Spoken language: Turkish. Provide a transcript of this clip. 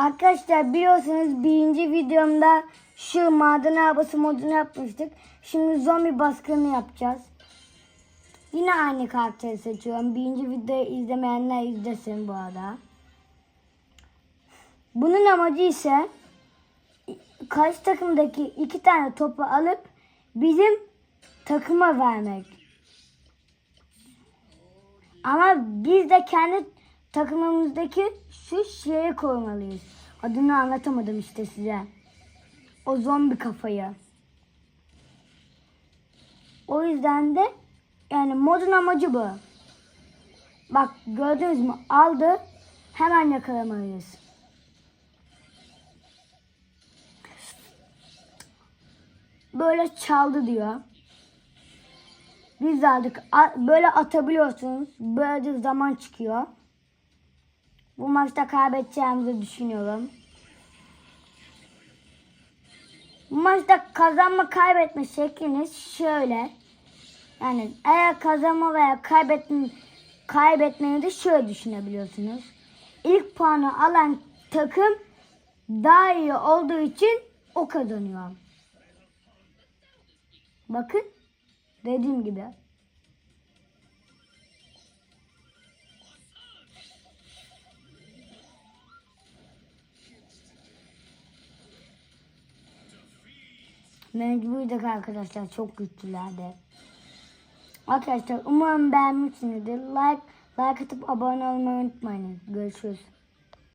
Arkadaşlar biliyorsunuz birinci videomda şu maden arabası modunu yapmıştık. Şimdi zombi baskını yapacağız. Yine aynı karakteri seçiyorum. Birinci videoyu izlemeyenler izlesin bu arada. Bunun amacı ise karşı takımdaki iki tane topu alıp bizim takıma vermek. Ama biz de kendi takımımızdaki şu şeye koymalıyız. Adını anlatamadım işte size. O zombi kafayı. O yüzden de yani modun amacı bu. Bak gördünüz mü? Aldı. Hemen yakalamalıyız. Böyle çaldı diyor. Biz aldık. Böyle atabiliyorsunuz. Böylece zaman çıkıyor. Bu maçta kaybedeceğimizi düşünüyorum. Bu maçta kazanma kaybetme şekliniz şöyle. Yani eğer kazanma veya kaybetme, kaybetmeyi de şöyle düşünebiliyorsunuz. İlk puanı alan takım daha iyi olduğu için o kazanıyor. Bakın dediğim gibi. Mecburiydik arkadaşlar çok güçlülerdi. Arkadaşlar umarım beğenmişsinizdir. Like, like atıp abone olmayı unutmayın. Görüşürüz.